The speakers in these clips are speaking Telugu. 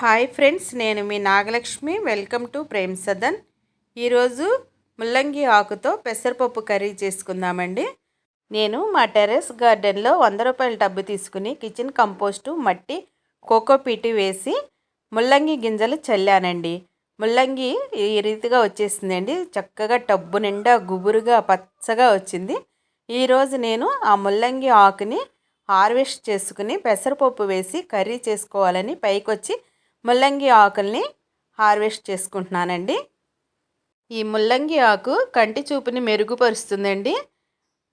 హాయ్ ఫ్రెండ్స్ నేను మీ Nagalakshmi. Welcome to Prem Sadan. ఈరోజు ముల్లంగి ఆకుతో పెసరపప్పు కర్రీ చేసుకుందామండి. నేను మా టెర్రస్ గార్డెన్లో వంద రూపాయల డబ్బు తీసుకుని కిచెన్ కంపోస్టు మట్టి కోకోపీటి వేసి ముల్లంగి గింజలు చల్లానండి. ముల్లంగి ఈ రీతిగా వచ్చేసిందండి. చక్కగా టబ్బు నిండా గుబురుగా పచ్చగా వచ్చింది. ఈరోజు నేను ఆ ముల్లంగి ఆకుని హార్వెస్ట్ చేసుకుని పెసరపప్పు వేసి కర్రీ చేసుకోవాలని పైకొచ్చి ముల్లంగి ఆకుల్ని హార్వెస్ట్ చేసుకుంటున్నానండి. ఈ ముల్లంగి ఆకు కంటి చూపుని మెరుగుపరుస్తుందండి.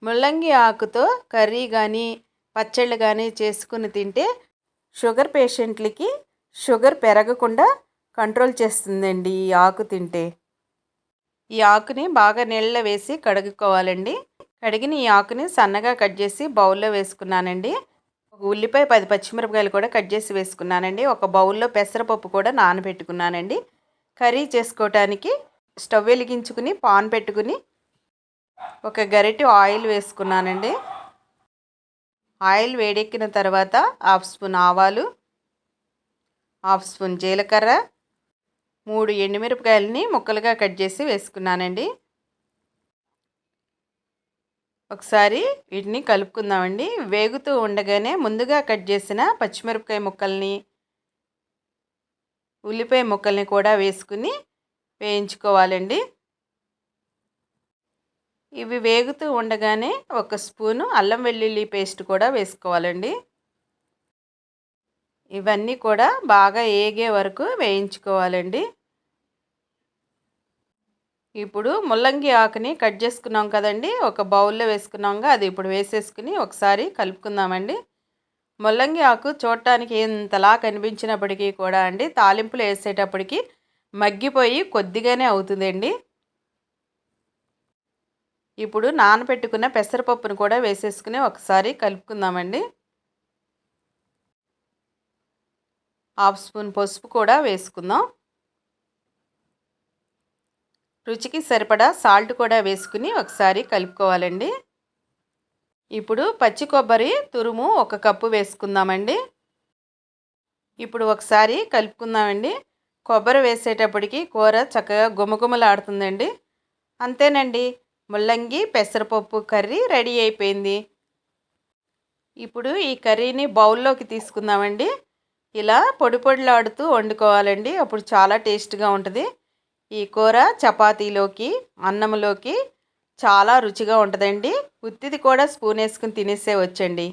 ముల్లంగి ఆకుతో కర్రీ కానీ పచ్చళ్ళు కానీ చేసుకుని తింటే షుగర్ పేషెంట్లకి షుగర్ పెరగకుండా కంట్రోల్ చేస్తుందండి ఈ ఆకు తింటే. ఈ ఆకుని బాగా నీళ్ళలో వేసి కడుగుకోవాలండి. కడిగిన ఈ ఆకుని సన్నగా కట్ చేసి బౌల్లో వేసుకున్నానండి. ఒక ఉల్లిపాయ పది పచ్చిమిరపకాయలు కూడా కట్ చేసి వేసుకున్నానండి. ఒక బౌల్లో పెసరపప్పు కూడా నానబెట్టుకున్నానండి. కర్రీ చేసుకోవటానికి స్టవ్ వెలిగించుకుని పాన్ పెట్టుకుని ఒక గరిటె ఆయిల్ వేసుకున్నానండి. ఆయిల్ వేడెక్కిన తర్వాత హాఫ్ స్పూన్ ఆవాలు హాఫ్ స్పూన్ జీలకర్ర మూడు ఎండుమిరపకాయలని ముక్కలుగా కట్ చేసి వేసుకున్నానండి. ఒకసారి వీటిని కలుపుకుందామండి. వేగుతూ ఉండగానే ముందుగా కట్ చేసిన పచ్చిమిరపకాయ ముక్కల్ని ఉల్లిపాయ ముక్కల్ని కూడా వేసుకుని వేయించుకోవాలండి. ఇవి వేగుతూ ఉండగానే ఒక స్పూను అల్లం వెల్లుల్లి పేస్ట్ కూడా వేసుకోవాలండి. ఇవన్నీ కూడా బాగా ఏగే వరకు వేయించుకోవాలండి. ఇప్పుడు ముల్లంగి ఆకుని కట్ చేసుకున్నాం కదండి. ఒక బౌల్లో వేసుకున్నాంగా అది ఇప్పుడు వేసేసుకుని ఒకసారి కలుపుకుందామండి. ముల్లంగి ఆకు చూడటానికి ఎంతలా కనిపించినప్పటికీ కూడా అండి తాలింపులు వేసేటప్పటికి మగ్గిపోయి కొద్దిగానే అవుతుందండి. ఇప్పుడు నానబెట్టుకున్న పెసరపప్పును కూడా వేసేసుకుని ఒకసారి కలుపుకుందామండి. హాఫ్ స్పూన్ పసుపు కూడా వేసుకుందాం. రుచికి సరిపడా సాల్ట్ కూడా వేసుకుని ఒకసారి కలుపుకోవాలండి. ఇప్పుడు పచ్చి కొబ్బరి తురుము ఒక కప్పు వేసుకుందామండి. ఇప్పుడు ఒకసారి కలుపుకుందామండి. కొబ్బరి వేసేటప్పటికి కూర చక్కగా గుమగుమలాడుతుందండి. అంతేనండి ముల్లంగి పెసరపప్పు కర్రీ రెడీ అయిపోయింది. ఇప్పుడు ఈ కర్రీని బౌల్లోకి తీసుకుందామండి. ఇలా పొడి పొడిలాడుతూ వండుకోవాలండి. అప్పుడు చాలా టేస్ట్గా ఉంటుంది. ఈ కూర చపాతీలోకి అన్నంలోకి చాలా రుచిగా ఉంటుందండి. ఉత్తిది కూడా స్పూన్ వేసుకుని తినేసే వచ్చండి.